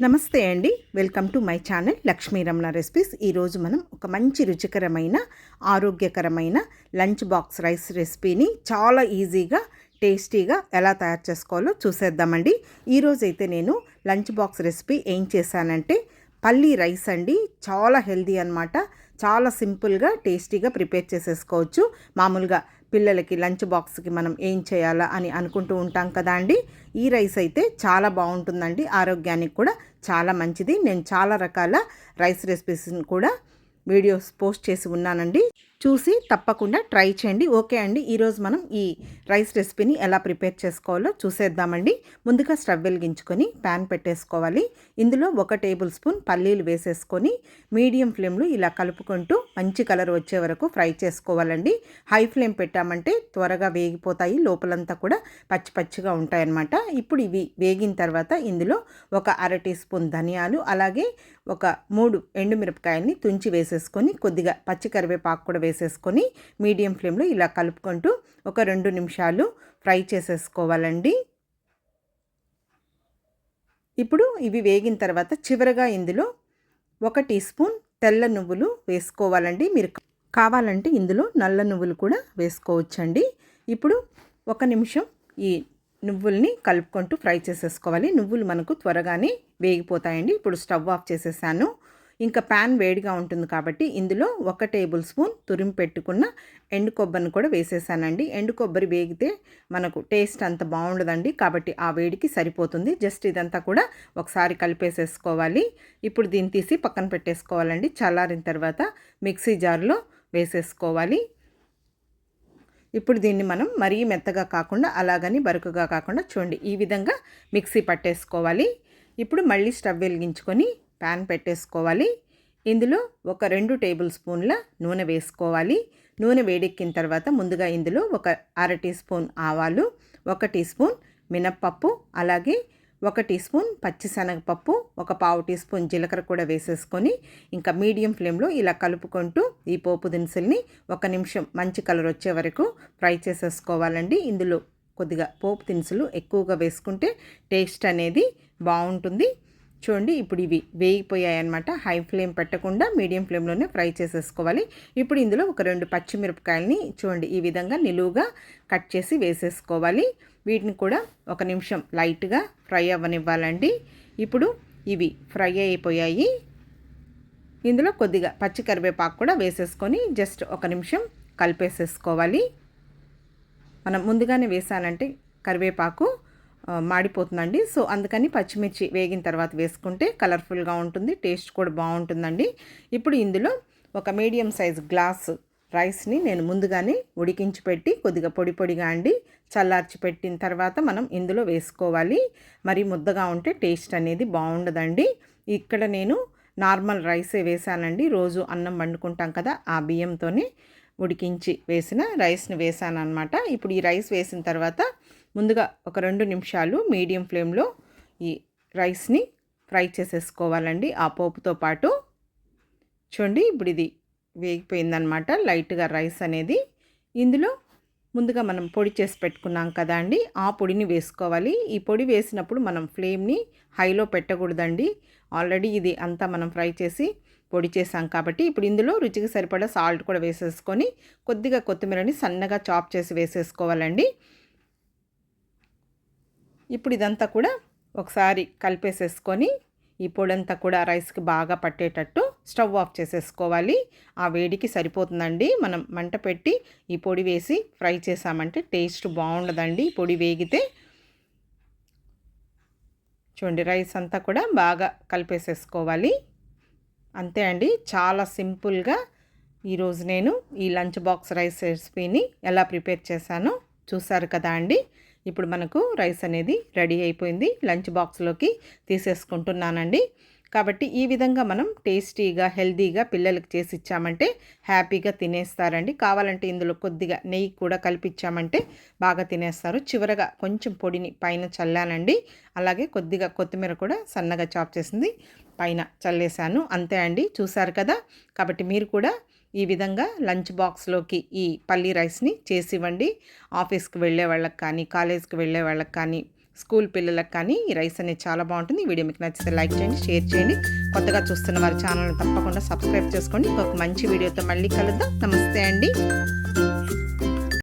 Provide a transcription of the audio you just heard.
నమస్తే అండి. Welcome to my channel Lakshmi Ramana recipes. ఈరోజు మనం ఒక మంచి రుచికరమైన ఆరోగ్యకరమైన లంచ్ బాక్స్ రైస్ రెసిపీని చాలా ఈజీగా టేస్టీగా ఎలా తయారు చేసుకోవాలో చూసేద్దామండి. ఈరోజు అయితే నేను లంచ్ బాక్స్ రెసిపీ ఏం చేశానంటే పల్లీ రైస్ అండి. చాలా హెల్దీ అనమాట చాలా సింపుల్గా టేస్టీగా ప్రిపేర్ చేసేసుకోవచ్చు. మామూలుగా పిల్లలకి లంచ్ బాక్స్కి మనం ఏం చేయాలా అని అనుకుంటూ ఉంటాం కదా అండి. ఈ రైస్ అయితే చాలా బాగుంటుందండి. ఆరోగ్యానికి కూడా చాలా మంచిది. నేను చాలా రకాల రైస్ రెసిపీస్ని కూడా వీడియోస్ పోస్ట్ చేసి ఉన్నానండి. చూసి తప్పకుండా ట్రై చేయండి. ఓకే అండి. ఈరోజు మనం ఈ రైస్ రెసిపీని ఎలా ప్రిపేర్ చేసుకోవాలో చూసేద్దామండి. ముందుగా స్టవ్ వెలిగించుకొని ప్యాన్ పెట్టేసుకోవాలి. ఇందులో ఒక టేబుల్ స్పూన్ పల్లీలు వేసేసుకొని మీడియం ఫ్లేమ్లో ఇలా కలుపుకుంటూ మంచి కలర్ వచ్చే వరకు ఫ్రై చేసుకోవాలండి. హై ఫ్లేమ్ పెట్టామంటే త్వరగా వేగిపోతాయి. లోపలంతా కూడా పచ్చి పచ్చిగా ఉంటాయన్నమాట. ఇప్పుడు ఇవి వేగిన తర్వాత ఇందులో ఒక అర టీ స్పూన్ ధనియాలు అలాగే ఒక మూడు ఎండుమిరపకాయల్ని తుంచి వేసేసుకొని కొద్దిగా పచ్చి కరివేపాకు కూడా వేసేసుకొని మీడియం ఫ్లేమ్లో ఇలా కలుపుకుంటూ ఒక రెండు నిమిషాలు ఫ్రై చేసేసుకోవాలండి. ఇప్పుడు ఇవి వేగిన తర్వాత చివరగా ఇందులో ఒక టీ స్పూన్ తెల్ల నువ్వులు వేసుకోవాలండి. మీరు కావాలంటే ఇందులో నల్ల నువ్వులు కూడా వేసుకోవచ్చండి. ఇప్పుడు ఒక నిమిషం ఈ నువ్వుల్ని కలుపుకుంటూ ఫ్రై చేసేసుకోవాలి. నువ్వులు మనకు త్వరగానే వేగిపోతాయండి. ఇప్పుడు స్టవ్ ఆఫ్ చేసేసాను. ఇంకా ప్యాన్ వేడిగా ఉంటుంది కాబట్టి ఇందులో ఒక టేబుల్ స్పూన్ తురిమి పెట్టుకున్న ఎండు కొబ్బరిని కూడా వేసేసానండి. ఎండు కొబ్బరి వేగితే మనకు టేస్ట్ అంత బాగుండదండి. కాబట్టి ఆ వేడికి సరిపోతుంది. జస్ట్ ఇదంతా కూడా ఒకసారి కలిపేసేసుకోవాలి. ఇప్పుడు దీన్ని తీసి పక్కన పెట్టేసుకోవాలండి. చల్లారిన తర్వాత మిక్సీ జార్లో వేసేసుకోవాలి. ఇప్పుడు దీన్ని మనం మరీ మెత్తగా కాకుండా అలాగని బరుకుగా కాకుండా చూడండి. ఈ విధంగా మిక్సీ పట్టేసుకోవాలి. ఇప్పుడు మళ్ళీ స్టవ్ వెలిగించుకొని ప్యాన్ పెట్టేసుకోవాలి. ఇందులో ఒక రెండు టేబుల్ స్పూన్ల నూనె వేసుకోవాలి. నూనె వేడెక్కిన తర్వాత ముందుగా ఇందులో ఒక అర టీ స్పూన్ ఆవాలు ఒక టీ స్పూన్ మినప్పప్పు అలాగే ఒక టీ స్పూన్ పచ్చిశనగపప్పు ఒక పావు టీ స్పూన్ జీలకర్ర కూడా వేసేసుకొని ఇంకా మీడియం ఫ్లేమ్లో ఇలా కలుపుకుంటూ ఈ పోపు దినుసుల్ని ఒక నిమిషం మంచి కలర్ వచ్చే వరకు ఫ్రై చేసేసుకోవాలండి. ఇందులో కొద్దిగా పోపు దినుసులు ఎక్కువగా వేసుకుంటే టేస్ట్ అనేది బాగుంటుంది. చూడండి ఇప్పుడు ఇవి వేగిపోయాయి అనమాట హై ఫ్లేమ్ పెట్టకుండా మీడియం ఫ్లేమ్లోనే ఫ్రై చేసేసుకోవాలి. ఇప్పుడు ఇందులో ఒక రెండు పచ్చిమిరపకాయలని చూడండి ఈ విధంగా నిలువుగా కట్ చేసి వేసేసుకోవాలి. వీటిని కూడా ఒక నిమిషం లైట్గా ఫ్రై అవ్వనివ్వాలండి. ఇప్పుడు ఇవి ఫ్రై అయిపోయాయి. ఇందులో కొద్దిగా పచ్చి కరివేపాకు కూడా వేసేసుకొని జస్ట్ ఒక నిమిషం కలిపేసేసుకోవాలి. మనం ముందుగానే వేసానంటే కరివేపాకు మాడిపోతుందండి. సో అందుకని పచ్చిమిర్చి వేగిన తర్వాత వేసుకుంటే కలర్ఫుల్గా ఉంటుంది టేస్ట్ కూడా బాగుంటుందండి. ఇప్పుడు ఇందులో ఒక మీడియం సైజ్ గ్లాస్ రైస్ని నేను ముందుగానే ఉడికించి పెట్టి కొద్దిగా పొడి పొడిగా అండి చల్లార్చి పెట్టిన తర్వాత మనం ఇందులో వేసుకోవాలి. మరి ముద్దగా ఉంటే టేస్ట్ అనేది బాగుండదండి. ఇక్కడ నేను నార్మల్ రైసే వేసానండి. రోజు అన్నం వండుకుంటాం కదా ఆ బియ్యంతోనే ఉడికించి వేసిన రైస్ని వేసాను అనమాట ఇప్పుడు ఈ రైస్ వేసిన తర్వాత ముందుగా ఒక రెండు నిమిషాలు మీడియం ఫ్లేమ్లో ఈ రైస్ని ఫ్రై చేసేసుకోవాలండి. ఆ పోపుతో పాటు చూడండి ఇప్పుడు ఇది వేగిపోయిందనమాట లైట్గా రైస్ అనేది. ఇందులో ముందుగా మనం పొడి చేసి పెట్టుకున్నాం కదా అండి ఆ పొడిని వేసుకోవాలి. ఈ పొడి వేసినప్పుడు మనం ఫ్లేమ్ని హైలో పెట్టకూడదండి. ఆల్రెడీ ఇది అంతా మనం ఫ్రై చేసి పొడి చేసాం కాబట్టి ఇప్పుడు ఇందులో రుచికి సరిపడా సాల్ట్ కూడా వేసేసుకొని కొద్దిగా కొత్తిమీరని సన్నగా చాప్ చేసి వేసేసుకోవాలండి. ఇప్పుడు ఇదంతా కూడా ఒకసారి కలిపేసేసుకొని ఈ పొడంతా కూడా రైస్కి బాగా పట్టేటట్టు స్టవ్ ఆఫ్ చేసేసుకోవాలి. ఆ వేడికి సరిపోతుందండి. మనం మంట పెట్టి ఈ పొడి వేసి ఫ్రై చేసామంటే టేస్ట్ బాగుండదండి. పొడి వేగితే చూడండి రైస్ అంతా కూడా బాగా కలిపేసేసుకోవాలి. అంతే అండి. చాలా సింపుల్గా ఈరోజు నేను ఈ లంచ్ బాక్స్ రైస్ రెసిపీని ఎలా ప్రిపేర్ చేశానో చూసారు కదా అండి. ఇప్పుడు మనకు రైస్ అనేది రెడీ అయిపోయింది. లంచ్ బాక్స్లోకి తీసేసుకుంటున్నానండి. కాబట్టి ఈ విధంగా మనం టేస్టీగా హెల్తీగా పిల్లలకి చేసి ఇచ్చామంటే హ్యాపీగా తినేస్తారండి. కావాలంటే ఇందులో కొద్దిగా నెయ్యి కూడా కలిపిచ్చామంటే బాగా తినేస్తారు. చివరగా కొంచెం పొడిని పైన చల్లానండి. అలాగే కొద్దిగా కొత్తిమీర కూడా సన్నగా చాప్ చేసింది. పైన చల్లేశాను. అంతే అండి చూసారు కదా? కాబట్టి మీరు కూడా ఈ విధంగా లంచ్ బాక్స్లోకి ఈ పల్లీ రైస్ని చేసి ఇవ్వండి ఆఫీస్కి వెళ్ళే వాళ్ళకి కానీ కాలేజ్కి వెళ్ళే వాళ్ళకి కానీ స్కూల్ పిల్లలకు కానీ ఈ రైస్ అనేది చాలా బాగుంటుంది. వీడియో మీకు నచ్చితే లైక్ చేయండి షేర్ చేయండి. కొత్తగా చూస్తున్న వారి ఛానల్ని తప్పకుండా సబ్స్క్రైబ్ చేసుకోండి. ఒక మంచి వీడియోతో మళ్ళీ కలుద్దాం. నమస్తే అండి.